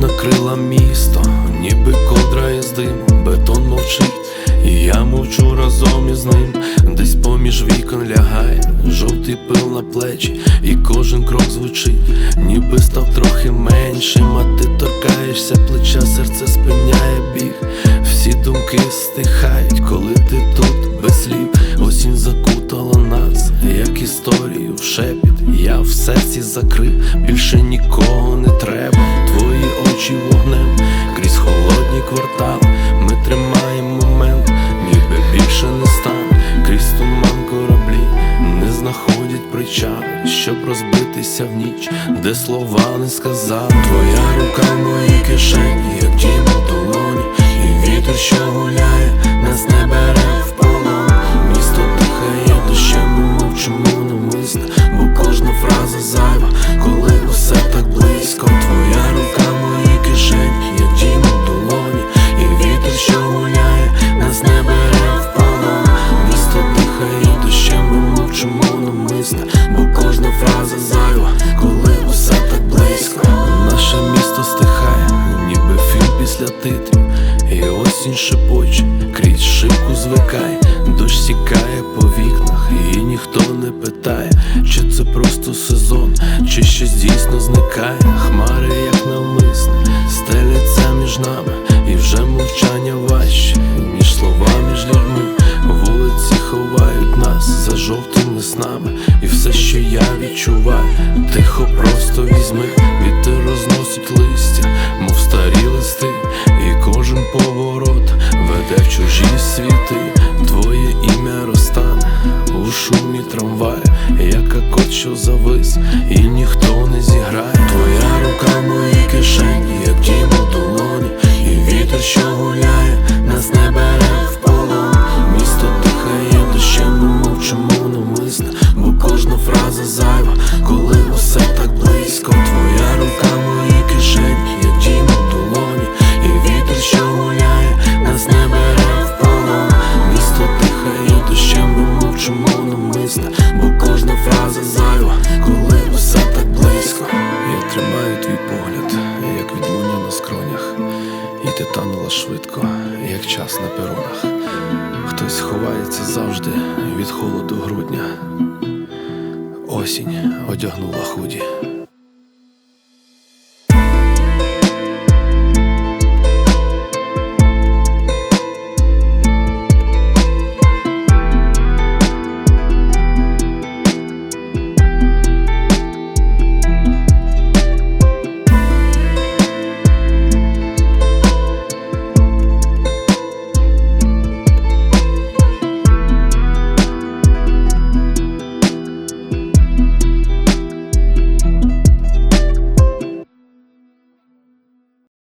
Накрила місто, ніби ковдра із диму, бетон мовчить, і я мовчу разом із ним. Десь поміж вікон лягає, жовтий пил на плечі, і кожен крок звучить, ніби став трохи меншим, а ти торкаєшся плеча, серце спиняє біг. Всі думки стихають, коли ти тут без слів. Осінь закутала нас, як історію в шепіт. Я в серці закрив, більше нікого не треба. Очі вогнем крізь холодні квартали. Ми тримаємо момент, ніби більше не стане. Крізь туман кораблі не знаходять причали, щоб розбитися в ніч, де слова не сказав. Твоя рука в моїй кишені, як дім у долоні, і вітер, що гуляє, нас не бере фраза зайва, коли усе так близько. Наше місто стихає, ніби фільм після титрів, і осінь шепоче, крізь шибку звикає, дощ сікає по вікнах, і ніхто не питає, чи це просто сезон, чи щось дійсно зникає. Хмари, як навмисне, стеляться між нами, я тихо просто візьми, вітер розносить листя, мов старі листи, і кожен поворот веде в чужі світи. Твоє ім'я розтане у шумі трамвая, як акот, що завис, фраза зайва, коли усе так близько. Твоя рука в моїй кишені, як дім у долоні, і вітер, що гуляє, нас не бере в полон. Місто дихає дощем, ми мовчимо намисне, бо кожна фраза зайва, коли усе так близько. Я тримаю твій погляд, як відлуння на скронях, і ти танула швидко, як час на перонах. Хтось ховається завжди від холоду грудня. Осінь одягнула худі.